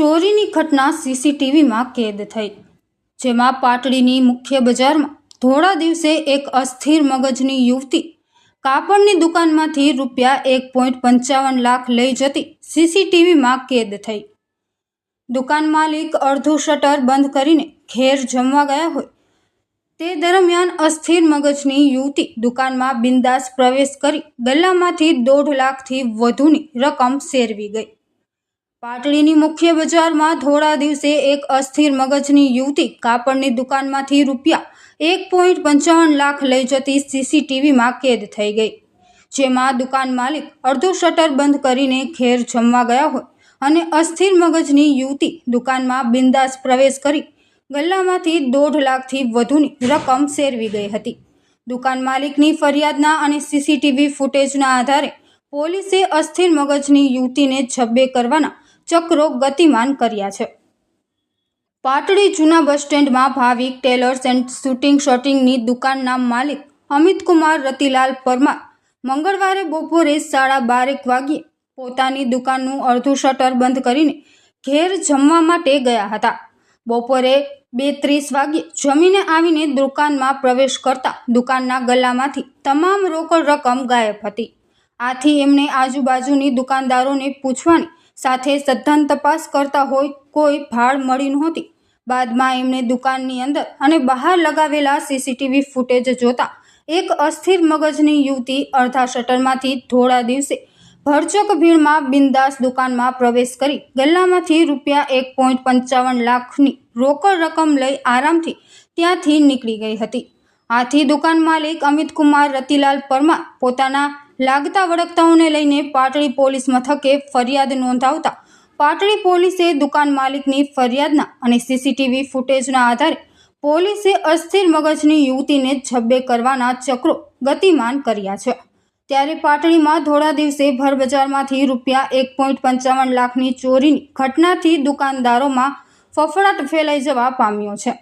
ચોરીની ઘટના સીસીટીવીમાં કેદ થઈ, જેમાં પાટડીની મુખ્ય બજારમાં ધોળા દિવસે એક અસ્થિર મગજની યુવતી કાપડની દુકાનમાંથી રૂપિયા એક પોઈન્ટ પંચાવન લાખ લઈ જતી સીસીટીવીમાં કેદ થઈ. દુકાન માલિક અડધું શટર બંધ કરીને ઘેર જમવા ગયા હોય, તે દરમિયાન અસ્થિર મગજની યુવતી દુકાનમાં બિંદાસ પ્રવેશ કરી ગલ્લામાંથી દોઢ લાખથી વધુની રકમ શેરવી ગઈ. પાટડીની મુખ્ય બજારમાં થોડા દિવસે એક અસ્થિર મગજની યુવતી કાપડની દુકાનમાંથી રૂપિયા એક પોઈન્ટ પંચાવન લાખ લઈ જતી સીસીટીવીમાં કેદ થઈ ગઈ. જેમાં દુકાન માલિક અડધું શટર બંધ કરીને ખેર જમવા ગયા હોય અને અસ્થિર મગજની યુવતી દુકાનમાં બિંદાસ પ્રવેશ કરી ગલ્લામાંથી દોઢ લાખથી વધુની રકમ શેરવી ગઈ હતી. દુકાન માલિકની ફરિયાદના અને સીસીટીવી ફૂટેજના આધારે પોલીસે અસ્થિર મગજની યુવતીને છબ્બે કરવાના ચક્રો ગતિમાન કર્યા છે. પાટડી જૂના બસ સ્ટેન્ડમાં ભાવિક ટેલર્સ એન્ડ શૂટિંગ શોટિંગની દુકાનના માલિક અમિતકુમાર રતિલાલ પરમાર મંગળવારે બપોરે સાડા બારેક વાગ્યે પોતાની દુકાનનું અડધું શટર બંધ કરીને ઘેર જમવા માટે ગયા હતા. બપોરે બે ત્રીસ વાગ્યે જમીને આવીને દુકાનમાં પ્રવેશ કરતા દુકાનના ગલ્લામાંથી તમામ રોકડ રકમ ગાયબ હતી. આથી એમણે આજુબાજુની દુકાનદારોને પૂછવાની સાથે સઘન તપાસ કરતા હોય કોઈ ભાળ મળી નહોતી. બાદમાં એમણે દુકાનની અંદર અને બહાર લગાવેલા સીસીટીવી ફૂટેજ જોતા એક અસ્થિર મગજની યુવતી અડધા શટરમાંથી થોડા દિવસે ભરચક ભીડમાં બિંદાસ દુકાનમાં પ્રવેશ કરી ગલ્લામાંથી રૂપિયા એક પોઈન્ટ પંચાવન લાખની રોકડ રકમ લઈ આરામથી ત્યાંથી નીકળી ગઈ હતી. આથી દુકાન માલિક અમિતકુમાર રતિલાલ પરમાર પોતાના લાગતા વળગતાઓને લઈને પાટડી પોલીસ મથકે ફરિયાદ નોંધાવતા પાટડી પોલીસે દુકાન માલિકની ફરિયાદના અને સીસીટીવી ફૂટેજના આધારે પોલીસે અસ્થિર મગજની યુવતીને ઝબ્બે કરવાના ચક્રો ગતિમાન કર્યા છે. ત્યારે પાટડીમાં થોડા દિવસે ભરબજારમાંથી રૂપિયા એક પોઈન્ટ પંચાવન લાખની ચોરીની ઘટનાથી દુકાનદારોમાં ફફડાટ ફેલાઈ જવા પામ્યો છે.